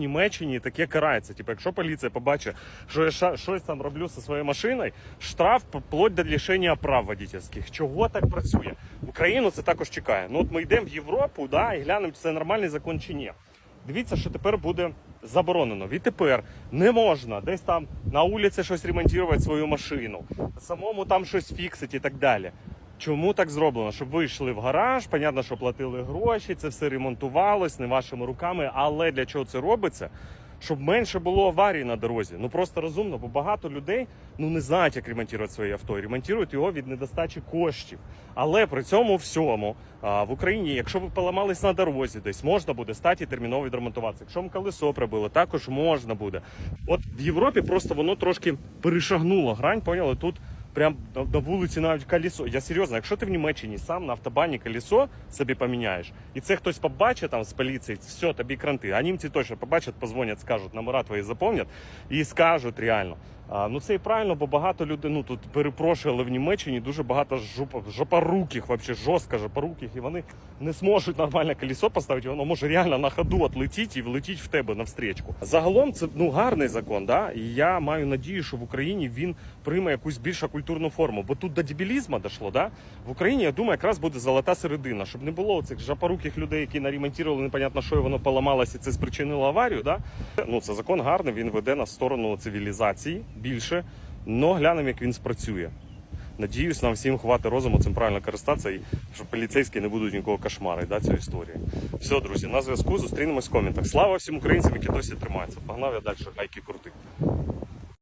Німеччині таке карається. Типу, якщо поліція побачить, що я щось там роблю зі своєю машиною, штраф вплоть до лишення прав водительських. Чого так працює? Україну це також чекає. Ну от ми йдемо в Європу, да, і глянемо, чи це нормальний закон чи ні. Дивіться, що тепер буде заборонено. Відтепер не можна десь там на вулиці щось ремонтувати свою машину, самому там щось фіксити і так далі. Чому так зроблено? Щоб ви йшли в гараж, понятно, що платили гроші, це все ремонтувалось не вашими руками. Але для чого це робиться? Щоб менше було аварій на дорозі. Ну просто розумно, бо багато людей ну не знають, як ремонтувати своє авто. І ремонтують його від недостачі коштів. Але при цьому всьому а, в Україні, якщо ви поламались на дорозі, десь можна буде стати терміново відремонтуватися. Якщо вам колесо прибило, також можна буде. От в Європі просто воно трошки перешагнуло грань, поняли? Тут прям на, вулиці навіть колесо. Я серйозно, якщо ти в Німеччині сам на автобані колесо собі поміняєш, і це хтось побачить там з поліції, все, тобі кранти. А німці точно побачать, позвонять, скажуть, номера твої заповнять і скажуть реально. Ну це і правильно, бо багато людей, ну тут перепрошую, але в Німеччині дуже багато жопа, жопоруких, вообще жорстко жопоруких, і вони не зможуть нормально колесо поставити, воно може реально на ходу отлетіти і влетіти в тебе навстрічку. Загалом це ну гарний закон, да? і я маю надію, що в Україні він прийме якусь більш культурну форму. Бо тут до дебілізму дійшло, да? В Україні, я думаю, якраз буде золота середина, щоб не було цих жопоруких людей, які наремонтували непонятно що, і воно поламалося, це спричинило аварію. Да? Ну, це закон гарний, він веде на сторону цивілізації більше, але глянемо, як він спрацює. Надіюсь, нам всім хватить розуму цим правильно користатися, і що поліцейські не будуть нікого кошмарити да, цю історію. Все, друзі, на зв'язку зустрінемось в коментах. Слава всім українцям, які досі тримаються. Погнав я далі, гайки крути.